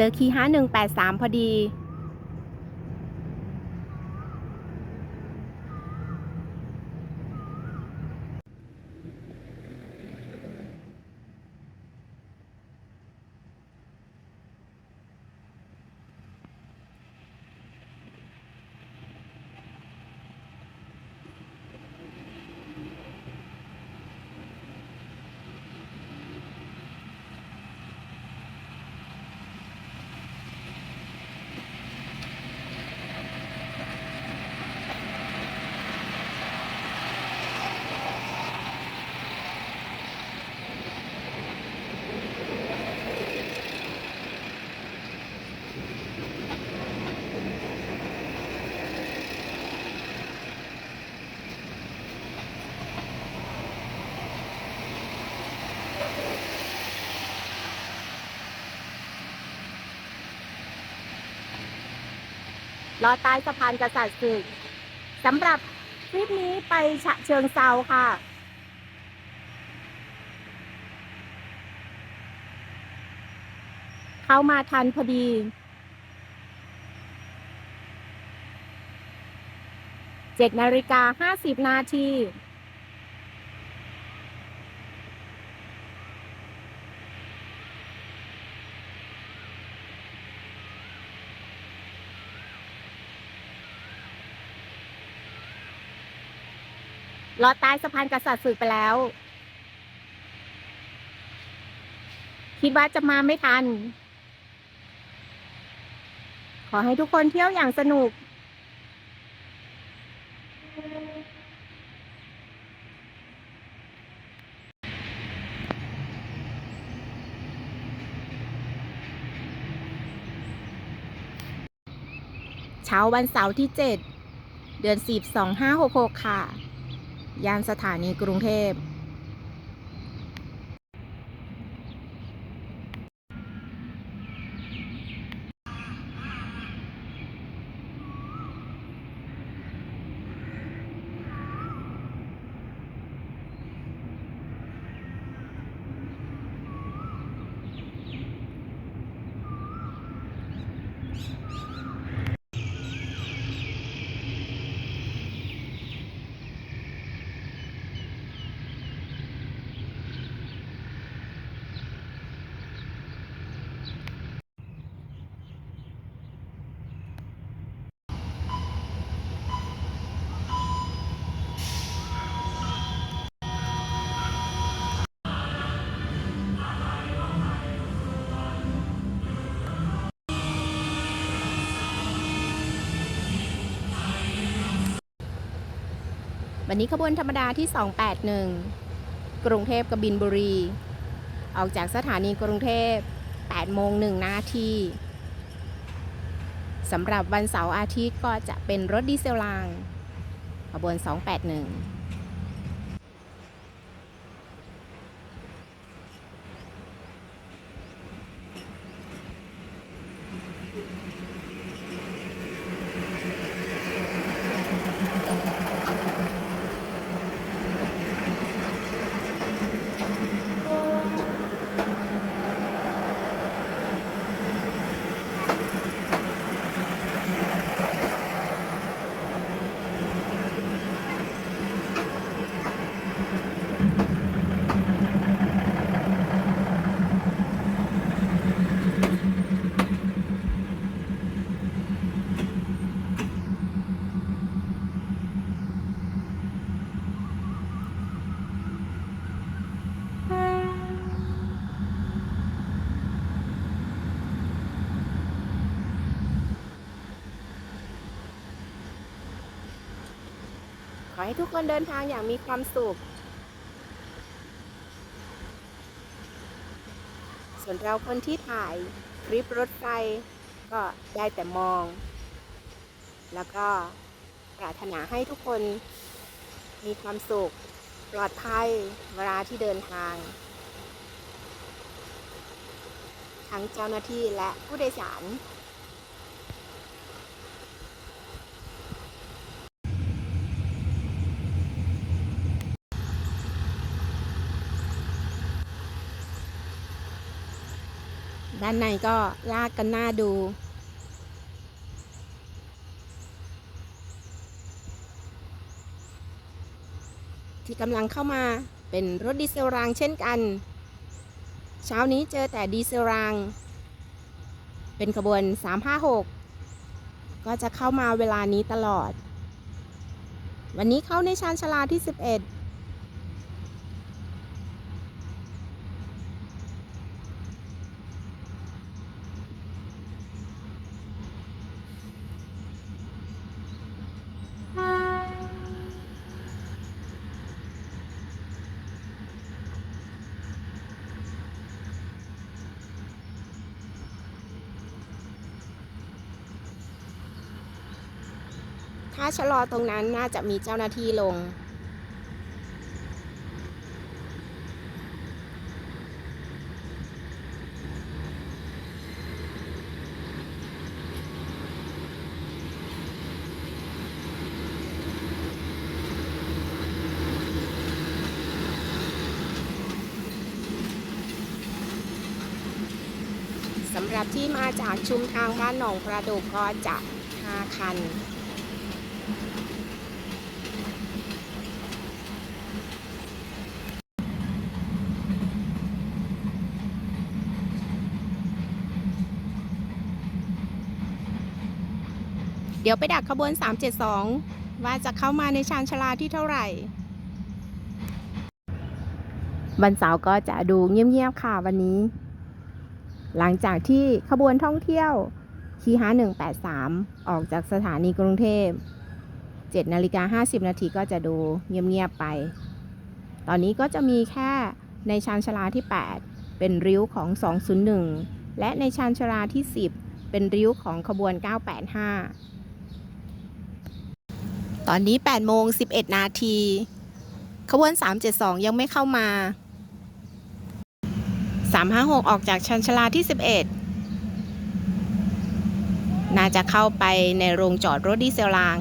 เจอคีย์ห้าหนึ่งแปดสามพอดี ลอดใต้สะพานกษัตริย์ศึกสำหรับทริปนี้ไปฉะเชิงเซาค่ะเข้ามาทันพอดีเจ็ดนาฬิกาห้าสิบนาที ลอดใต้สะพานกษัตริย์ศึกไปแล้ว คิดว่าจะมาไม่ทัน ขอให้ทุกคนเที่ยวอย่างสนุก เช้าวันเสาร์ที่ 7 เดือน10 2566 ค่ะ ย่านสถานีกรุงเทพ วันนี้ขบวนธรรมดาที่ 281 กรุงเทพกบินบุรี ออกจากสถานีกรุงเทพ8โมง1นาทีสำหรับวันเสาร์อาทิตย์ก็จะเป็นรถดีเซลราง ขบวน 281 อให้ทุกคนเดินทางอย่างมีความสุข ส่วนเราคนที่ถ่ายคลิปรถไฟก็ได้แต่มอง แล้วก็ปรารถนาให้ทุกคนมีความสุข ปลอดภัยเวลาที่เดินทาง ทั้งเจ้าหน้าที่และผู้โดยสาร ด้านในก็ลากกันหน้าดู ที่กำลังเข้ามาเป็นรถดีเซลรางเช่นกัน เช้านี้เจอแต่ดีเซลราง เป็นขบวน 356 ก็จะเข้ามาเวลานี้ตลอด วันนี้เข้าในชานชาลาที่ 11 ถ้าชะลอตรงนั้นน่าจะมีเจ้าหน้าที่ลง สำหรับที่มาจากชุมทางบ้านหนองประดุกก็จะ5คัน เดี๋ยวไปดักขบวน 372 ว่าจะเข้ามาในชานชาลาที่เท่าไหร่ วันเสาร์ก็จะดูเงียบๆค่ะวันนี้ หลังจากที่ขบวนท่องเที่ยวคีฮา183 ออกจากสถานีกรุงเทพ7นาฬิกา50 นาทีก็จะดูเงียบๆไป ตอนนี้ก็จะมีแค่ในชานชาลาที่ 8 เป็นริ้วของ 201 และในชานชาลาที่ 10 เป็นริ้วของขบวน 985 ตอนนี้8โมง11 นาที ขบวน 372 ยังไม่เข้ามา 356 ออกจากชันชลาที่ 11 น่าจะเข้าไปในโรงจอดรถดีเซลราง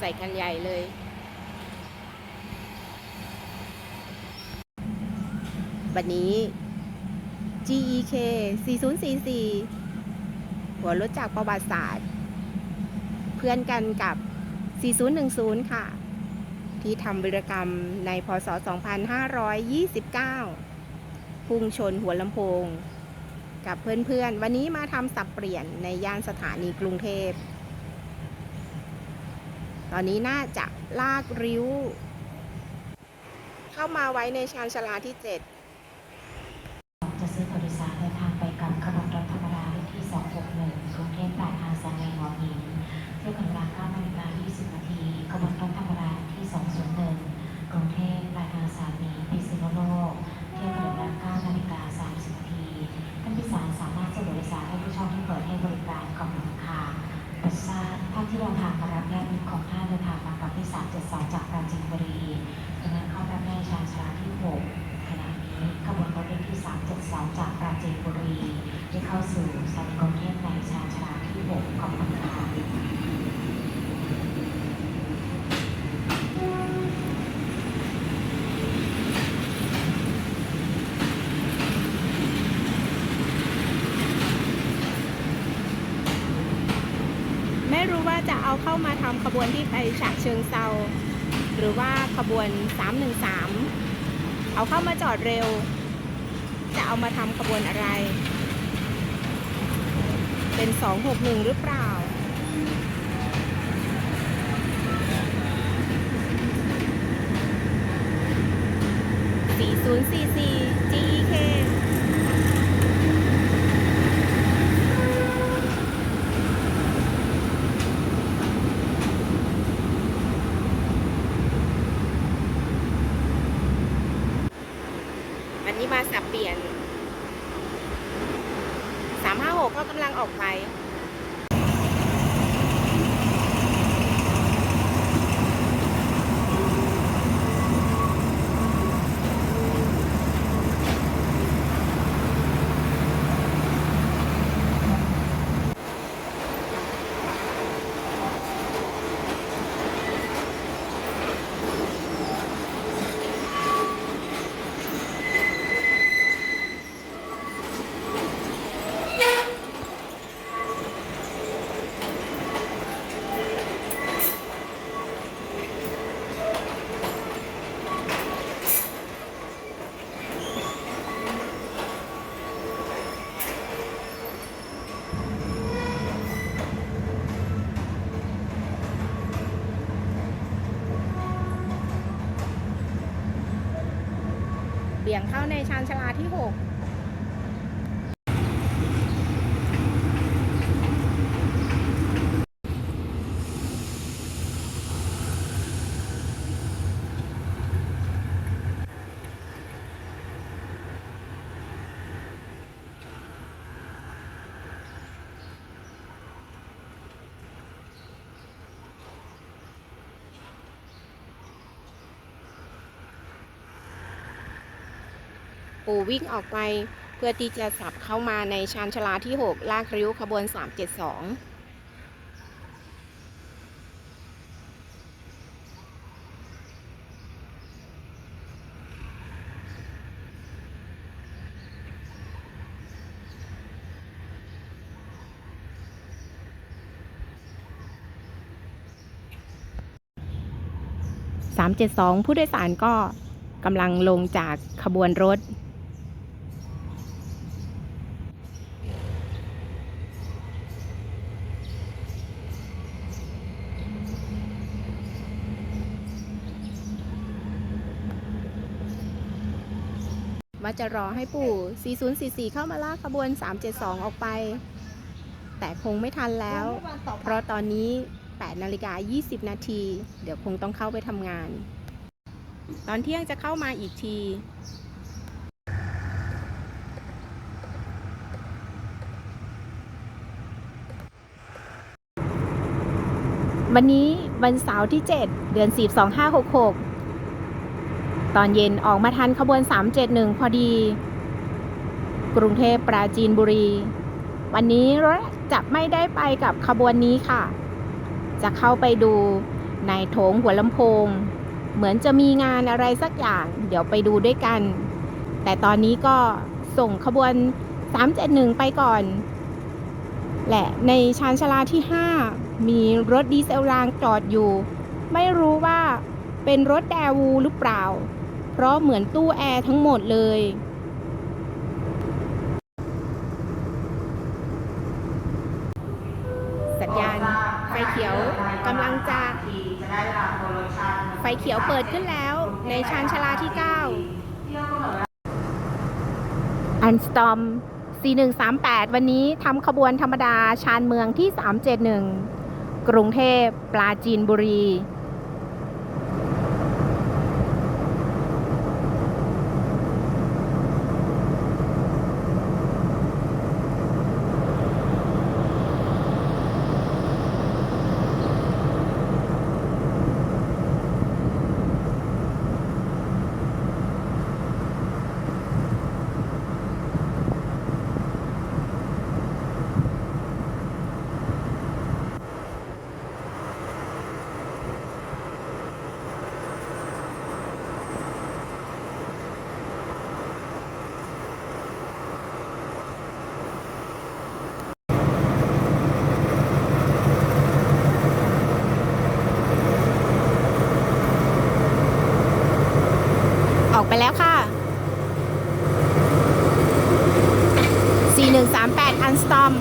ใส่กันใหญ่เลย วันนี้ GEK 4044 หัวรถจากประวัติศาสตร์ เพื่อนกันกับ 4010 ค่ะ ที่ทำวิรกรรมในพศ 2529 พุ่งชนหัวลำโพง กับเพื่อนๆ วันนี้มาทำสับเปลี่ยนในย่านสถานีกรุงเทพ ตอนนี้น่าจะลากริ้ว เข้ามาไว้ในชานชาลาที่ 7 จะซื้อผู้โดยสารเดินทางไปกับขบวนรถธรรมดาเลขที่ 261 กรุงเทพปลายทางสถานีหัวหินเที่ยวกันเวลา9นาฬิกา20 นาทีขบวนรถธรรมดาที่ 201 กรุงเทพปลายทางสถานีพิษณุโลก เที่ยวกันเวลา9นาฬิกา30 นาทีท่านผู้โดยสารสามารถสะดวกโดยสารได้ที่ช่องที่เปิดให้บริการขอบคุณค่ะโปรดทราบท่านที่เดินทางมารับญาติมิตรของท่านเดินทางมากับที่ 372 จากปราจีนบุรีดังนั้นเข้ารับแม่ชานชาลาที่ 6 ขณะนี้ขบวนรถเลขที่ 372 จากปราจีนบุรีได้เข้าสู่สถานีกรุงเทพในชานชาลาที่ 6 ขอบคุณค่ะ ไม่รู้ว่าจะเอามาทำขบวนที่ไปฉะเชิงเซาหรือว่าขบวน 313 เอาเข้ามาจอดเร็ว จะเอามาทำขบวนอะไร เป็น 261 หรือเปล่า4044 GEK วันนี้มาสับเปลี่ยน 356 ก็กำลัง ออกไป เข้าในชานชาลาที่ 6 ปูวิ่งออกไป เพื่อที่จะสับเข้ามาในชานชาลาที่ 6 ลากริ้วขบวน 372 372 ผู้โดยสารก็กำลังลงจากขบวนรถ จะรอให้ปู่ 4044 เข้ามาลากขบวน 372 ออกไป แต่คงไม่ทันแล้ว เพราะตอนนี้ 8 นาฬิกา 20 นาที เดี๋ยวคงต้องเข้าไปทำงาน ตอนเที่ยงจะเข้ามาอีกทีวันนี้วันเสาร์ที่ 7 เดือน10 2566 ตอนเย็นออกมาทันขบวน 371 พอดี กรุงเทพปราจีนบุรี วันนี้รถจะไม่ได้ไปกับขบวนนี้ค่ะ จะเข้าไปดูในโถงหัวลำโพง เหมือนจะมีงานอะไรสักอย่าง เดี๋ยวไปดูด้วยกัน แต่ตอนนี้ก็ส่งขบวน 371 ไปก่อนและในชานชาลาที่ 5 มีรถดีเซลรางจอดอยู่ ไม่รู้ว่าเป็นรถแดวูหรือเปล่า ราะเหมือนตู้แอร์ทั้งหมดเลยสัญญาณไฟเขียวกำลังจะไฟเขียวเปิดขึ้นแล้วในชานชาลาที่ 9 อันสตอม 4138 วันนี้ทำขบวนธรรมดาชานเมืองที่ 371 กรุงเทพปราจีนบุรี ออกไปแล้วค่ะ 4138 อันสตอม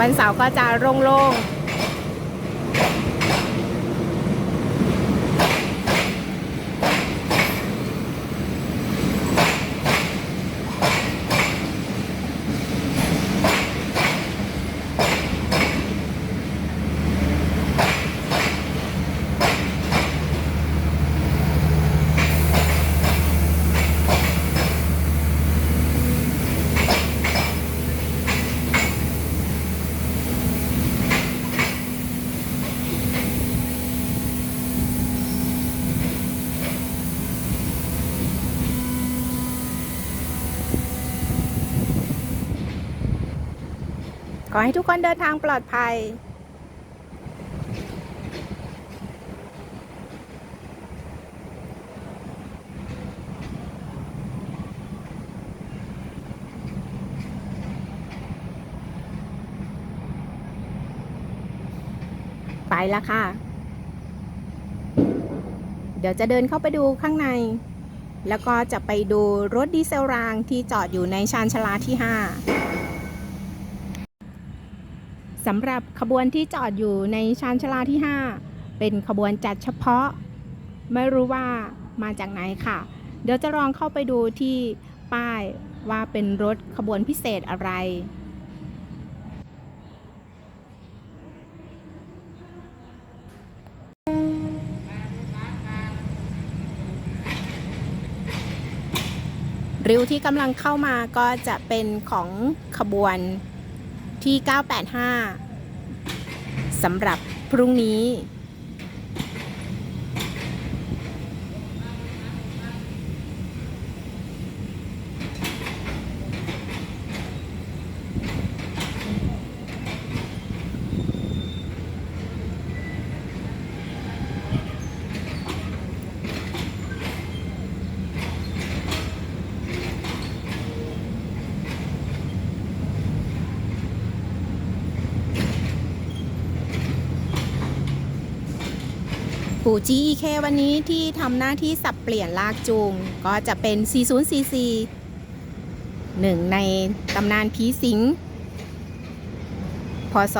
วันเสาร์ก็จะโล่งๆ ขอให้ทุกคนเดินทางปลอดภัย ไปแล้วค่ะ เดี๋ยวจะเดินเข้าไปดูข้างใน แล้วก็จะไปดูรถดีเซลรางที่จอดอยู่ในชานชาลาที่ 5 สำหรับขบวนที่จอดอยู่ในชานชาลาที่ 5 เป็นขบวนจัดเฉพาะ ไม่รู้ว่ามาจากไหนค่ะ เดี๋ยวจะลองเข้าไปดูที่ป้ายว่าเป็นรถขบวนพิเศษอะไรริ้วที่กำลังเข้ามาก็จะเป็นของขบวน ที่ 985สำหรับพรุ่งนี้ ปู่ GEK วันนี้ที่ทำหน้าที่สับเปลี่ยนลากจูง ก็จะเป็น 40cc หนึ่งในตำนานผีสิง พศ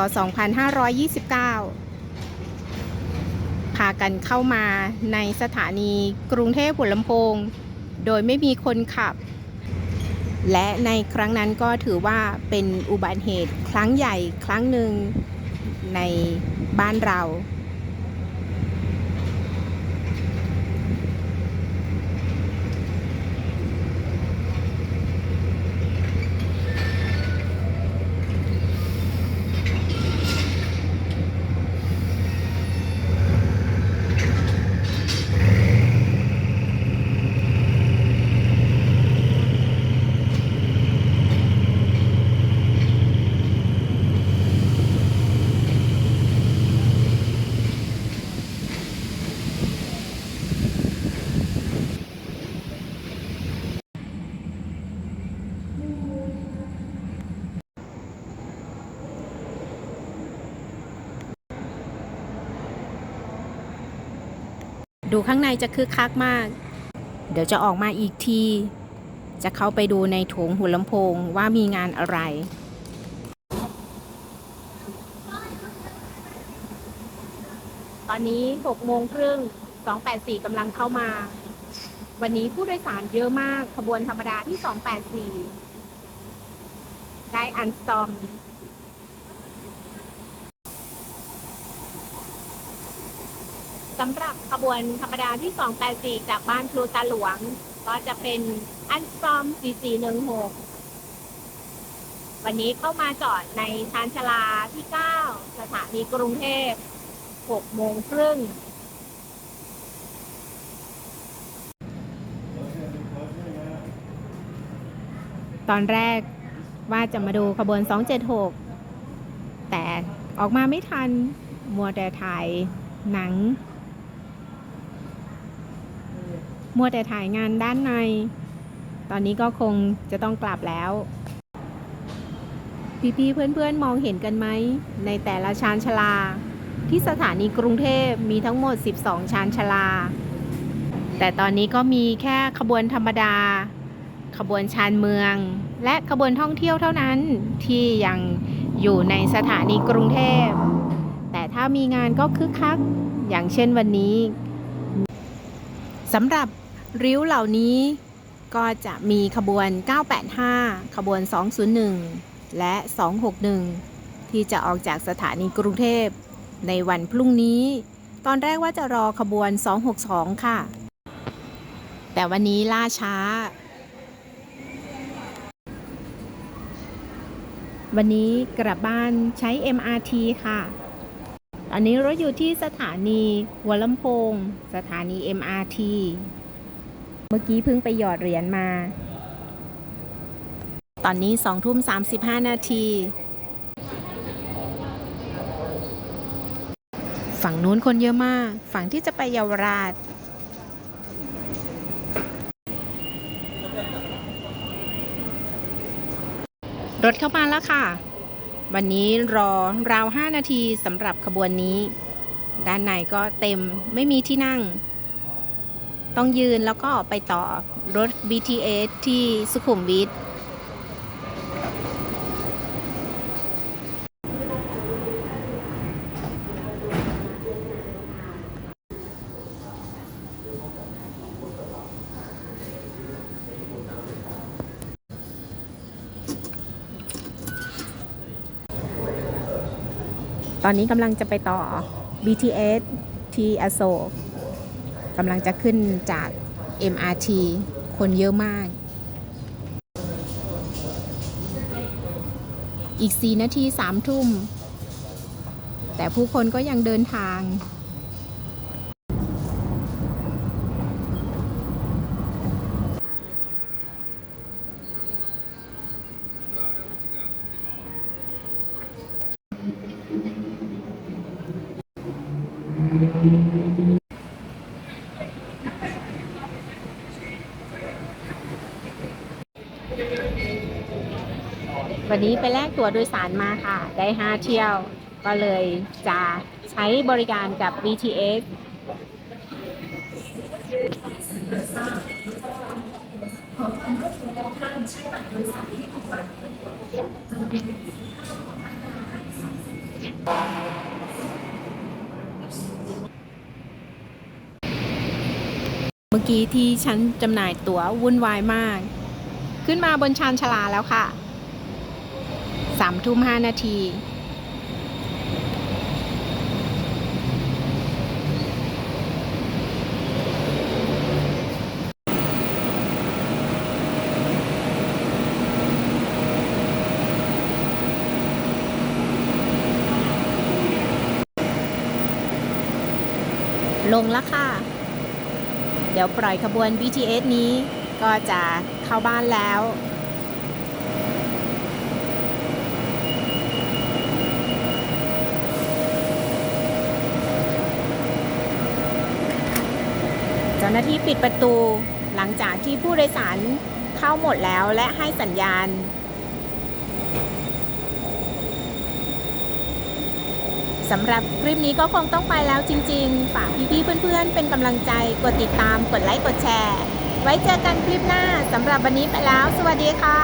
2529 พากันเข้ามาในสถานีกรุงเทพหัวลำโพง โดยไม่มีคนขับ และในครั้งนั้นก็ถือว่าเป็นอุบัติเหตุครั้งใหญ่ครั้งหนึ่งในบ้านเรา ดูข้างในจะคึกคักมาก เดี๋ยวจะออกมาอีกที จะเข้าไปดูในโถงหัวลำโพงว่ามีงานอะไรตอนนี้6โมงครึ่ง284กำลังเข้ามา วันนี้ผู้โดยสารเยอะมาก ขบวนธรรมดาที่ 284 ได้อันสตอม สำหรับขบวนธรรมดาที่ 284 จากบ้านพลูตาหลวง ก็จะเป็นอันซอม4416 วันนี้เข้ามาจอดในชานชาลาที่ 9 สถานีกรุงเทพ 6 โมงครึ่งตอนแรกว่าจะมาดูขบวน 276 แต่ออกมาไม่ทัน มัวแต่ถ่ายหนัง มัวแต่ถ่ายงานด้านใน ตอนนี้ก็คงจะต้องกลับแล้ว พี่ๆเพื่อนๆมองเห็นกันไหม ในแต่ละชานชาลา ที่สถานีกรุงเทพมีทั้งหมด 12 ชานชาลา แต่ตอนนี้ก็มีแค่ขบวนธรรมดา ขบวนชานเมือง และขบวนท่องเที่ยวเท่านั้นที่ยังอยู่ในสถานีกรุงเทพ แต่ถ้ามีงานก็คึกคัก อย่างเช่นวันนี้สำหรับ ริ้วเหล่านี้ก็จะมีขบวน 985 ขบวน 201 และ 261 ที่จะออกจากสถานีกรุงเทพในวันพรุ่งนี้ ตอนแรกว่าจะรอขบวน 262 ค่ะ แต่วันนี้ล่าช้า วันนี้กลับบ้านใช้ MRT ค่ะตอนนี้รถอยู่ที่สถานีหัวลำโพง สถานี MRT เมื่อกี้เพิ่งไปหยอดเหรียญมา ตอนนี้2ทุ่ม35นาที ฝั่งนู้นคนเยอะมาก ฝั่งที่จะไปเยาวราช รถเข้ามาแล้วค่ะ วันนี้รอราว 5 นาทีสำหรับขบวนนี้ ด้านในก็เต็มไม่มีที่นั่ง ต้องยืนแล้วก็ไปต่อรถ BTS ที่สุขุมวิทตอนนี้กำลังจะไปต่อ BTS ที่อโศก กำลังจะขึ้นจาก MRT คนเยอะมาก อีก 4 นาที3ทุ่ม แต่ผู้คนก็ยังเดินทาง วันนี้ไปแลกตั๋วโดยสารมาค่ะ ได้ 5 เที่ยว ก็เลยจะใช้บริการกับ BTS เมื่อกี้ที่ฉันจำหน่ายตั๋ววุ่นวายมาก ขึ้นมาบนชานชลาแล้วค่ะ สามทุ่มห้านาทีลงแล้วค่ะ เดี๋ยวปล่อยขบวน BTS นี้ก็จะเข้าบ้านแล้ว จ้าหน้าที่ปิดประตูหลังจากที่ผู้โดยสารเข้าหมดแล้วและให้สัญญาณ สำหรับคลิปนี้ก็คงต้องไปแล้วจริง ๆ ฝากพี่ๆเพื่อนๆ เป็นกำลังใจ กดติดตาม กดไลค์ กดแชร์ ไว้เจอกันคลิปหน้า สำหรับวันนี้ไปแล้ว สวัสดีค่ะ